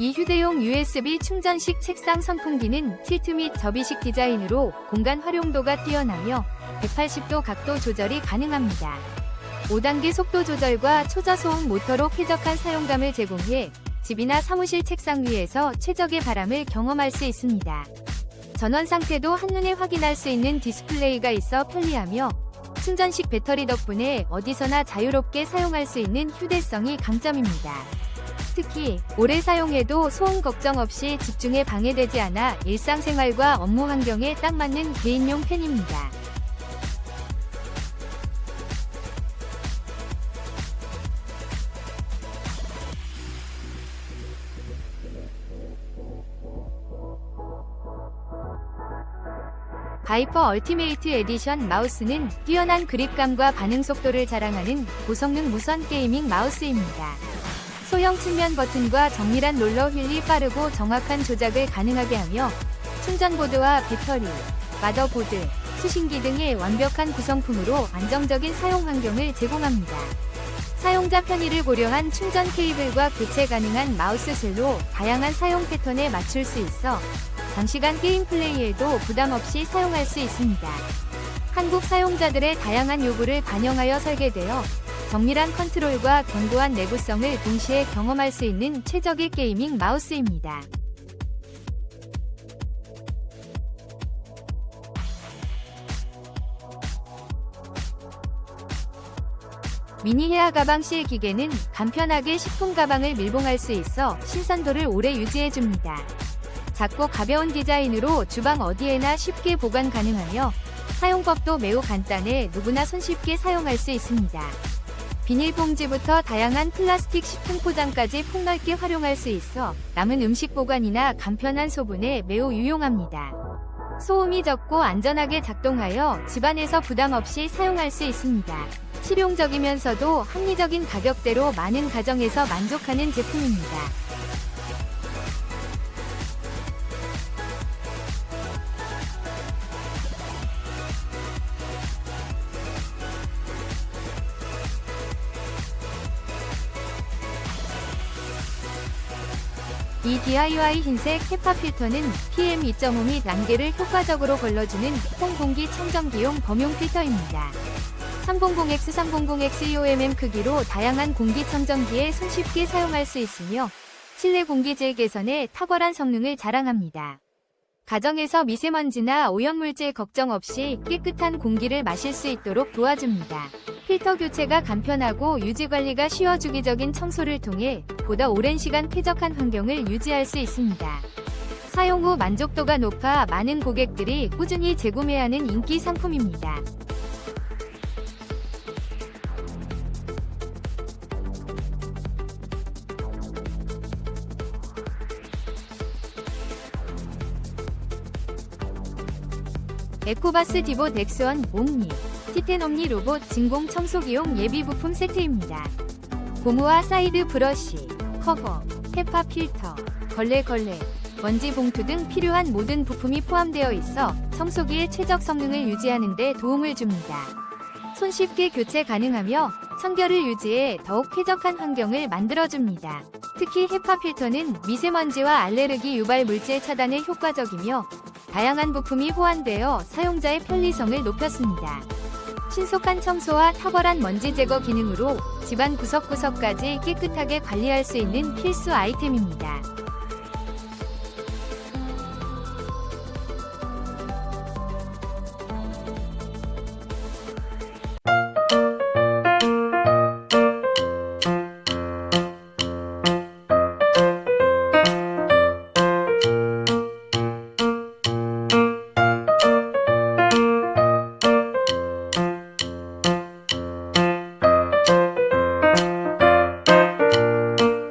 이 휴대용 USB 충전식 책상 선풍기는 틸트 및 접이식 디자인으로 공간 활용도가 뛰어나며 180도 각도 조절이 가능합니다. 5단계 속도 조절과 초저소음 모터로 쾌적한 사용감을 제공해 집이나 사무실 책상 위에서 최적의 바람을 경험할 수 있습니다. 전원 상태도 한눈에 확인할 수 있는 디스플레이가 있어 편리하며 충전식 배터리 덕분에 어디서나 자유롭게 사용할 수 있는 휴대성이 강점입니다. 특히 오래 사용해도 소음 걱정 없이 집중에 방해되지 않아 일상생활과 업무 환경에 딱 맞는 개인용 팬입니다. 바이퍼 얼티메이트 에디션 마우스는 뛰어난 그립감과 반응 속도를 자랑하는 고성능 무선 게이밍 마우스입니다. 소형 측면 버튼과 정밀한 롤러 휠이 빠르고 정확한 조작을 가능하게 하며 충전보드와 배터리, 마더보드, 수신기 등의 완벽한 구성품으로 안정적인 사용 환경을 제공합니다. 사용자 편의를 고려한 충전 케이블과 교체 가능한 마우스 슬로 다양한 사용 패턴에 맞출 수 있어 장시간 게임 플레이에도 부담 없이 사용할 수 있습니다. 한국 사용자들의 다양한 요구를 반영하여 설계되어 정밀한 컨트롤과 견고한 내구성을 동시에 경험할 수 있는 최적의 게이밍 마우스입니다. 미니 헤어 가방 실 기계는 간편하게 식품 가방을 밀봉할 수 있어 신선도를 오래 유지해줍니다. 작고 가벼운 디자인으로 주방 어디에나 쉽게 보관 가능하며 사용법도 매우 간단해 누구나 손쉽게 사용할 수 있습니다. 비닐봉지부터 다양한 플라스틱 식품 포장까지 폭넓게 활용할 수 있어 남은 음식 보관이나 간편한 소분에 매우 유용합니다. 소음이 적고 안전하게 작동하여 집안에서 부담 없이 사용할 수 있습니다. 실용적이면서도 합리적인 가격대로 많은 가정에서 만족하는 제품입니다. 이 DIY 흰색 헤파 필터는 PM 2.5 및 안개를 효과적으로 걸러주는 홍공기 청정기용 범용 필터입니다. 300X 300X EOMM 크기로 다양한 공기 청정기에 손쉽게 사용할 수 있으며 실내 공기질 개선에 탁월한 성능을 자랑합니다. 가정에서 미세먼지나 오염물질 걱정 없이 깨끗한 공기를 마실 수 있도록 도와줍니다. 필터 교체가 간편하고 유지 관리가 쉬워 주기적인 청소를 통해 보다 오랜 시간 쾌적한 환경을 유지할 수 있습니다. 사용 후 만족도가 높아 많은 고객들이 꾸준히 재구매하는 인기 상품입니다. 에코바스 디봇 엑스원 옴니 티텐 옴니 로봇 진공 청소기용 예비 부품 세트입니다. 고무와 사이드 브러쉬, 커버, 헤파 필터, 걸레 걸레, 먼지 봉투 등 필요한 모든 부품이 포함되어 있어 청소기의 최적 성능을 유지하는 데 도움을 줍니다. 손쉽게 교체 가능하며 청결을 유지해 더욱 쾌적한 환경을 만들어줍니다. 특히 헤파 필터는 미세먼지와 알레르기 유발 물질 차단에 효과적이며 다양한 부품이 호환되어 사용자의 편리성을 높였습니다. 신속한 청소와 탁월한 먼지 제거 기능으로 집안 구석구석까지 깨끗하게 관리할 수 있는 필수 아이템입니다.